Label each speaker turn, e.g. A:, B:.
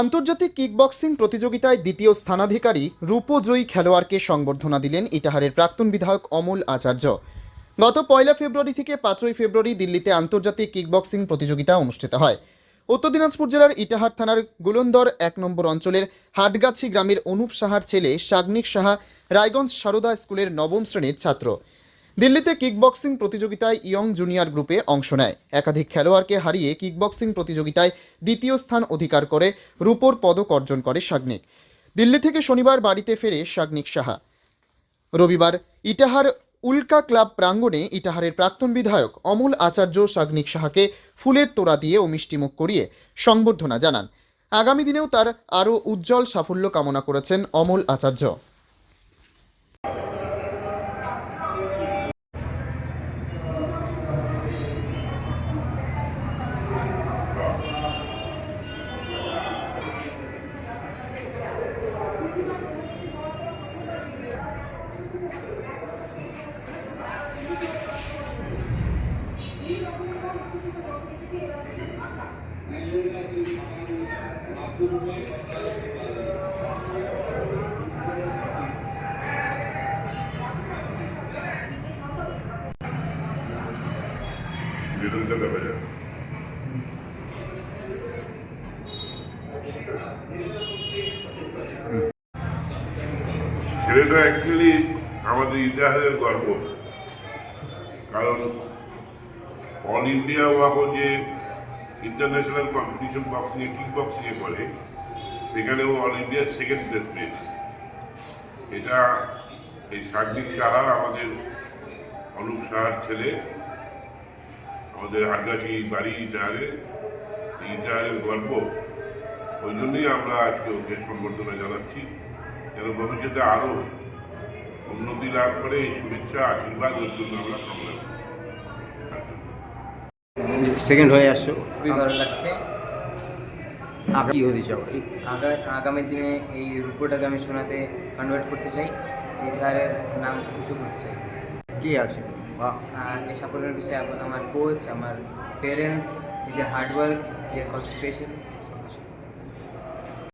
A: আন্তর্জাতিক কিকবক্সিং প্রতিযোগিতায় দ্বিতীয় স্থানাধিকারী রূপজয়ী খেলোয়াড়কে সংবর্ধনা দিলেন ইটাহারের প্রাক্তন বিধায়ক অমল আচার্য। গত পয়লা ফেব্রুয়ারি থেকে পাঁচই ফেব্রুয়ারি দিল্লিতে আন্তর্জাতিক কিকবক্সিং প্রতিযোগিতা অনুষ্ঠিত হয়। উত্তর দিনাজপুর জেলার ইটাহার থানার গুলন্দর এক নম্বর অঞ্চলের হাটগাছি গ্রামের অনুপ সাহার ছেলে সাগ্নিক সাহা রায়গঞ্জ সারদা স্কুলের নবম শ্রেণির ছাত্র। দিল্লিতে কিকবক্সিং প্রতিযোগিতায় ইয়ং জুনিয়র গ্রুপে অংশ নেয়। একাধিক খেলোয়াড়কে হারিয়ে কিকবক্সিং প্রতিযোগিতায় দ্বিতীয় স্থান অধিকার করে রূপোর পদক অর্জন করে সাগ্নিক। দিল্লি থেকে শনিবার বাড়িতে ফেরে সাগ্নিক সাহা। রবিবার ইটাহার উল্কা ক্লাব প্রাঙ্গণে ইটাহারের প্রাক্তন বিধায়ক অমল আচার্য সাগ্নিক সাহাকে ফুলের তোড়া দিয়ে ও মিষ্টিমুখ করিয়ে সংবর্ধনা জানান। আগামী দিনেও তার আরও উজ্জ্বল সাফল্য কামনা করেছেন অমল আচার্য।
B: ছেলেটা অ্যাকচুয়ালি আমাদের ইতিহাসের গর্ব কারণ অল ইন্ডিয়া ওয়াকো যে ইন্টারন্যাশনাল কম্পিটিশন বক্সিংয়ে, কিক বক্সিংয়ে করে সেখানে ও অল ইন্ডিয়ার সেকেন্ড প্লেস পেয়েছে। এটা এই সার্বিক সাহা আমাদের অনুপ সাহার ছেলে, আমাদের আড্ডাটি বাড়ি ইটাহারে, ইটাহারের গল্প। ওই জন্যই আমরা আজকে ওকে সম্বর্ধনা জানাচ্ছি। যেন ভবিষ্যতে আরও উন্নতি লাভ করে এই শুভেচ্ছা, আশীর্বাদ ওর জন্য আমরা করি।
C: সেকেন্ড হয়ে আসছো
D: খুবই ভালো লাগছে।
C: আগে কি হতে চাও?
D: আগামী দিনে এই রূপটাকে আমি সোনাতে কনভার্ট করতে চাই। ইতিহারের নাম উঁচু করতে চাই।
C: কি আছে?
D: এই সাফল্যের বিষয়ে আমার কোচ আমার পেরেন্টস নিজের হার্ডওয়ার্ক নিজের কনস্টিপেশন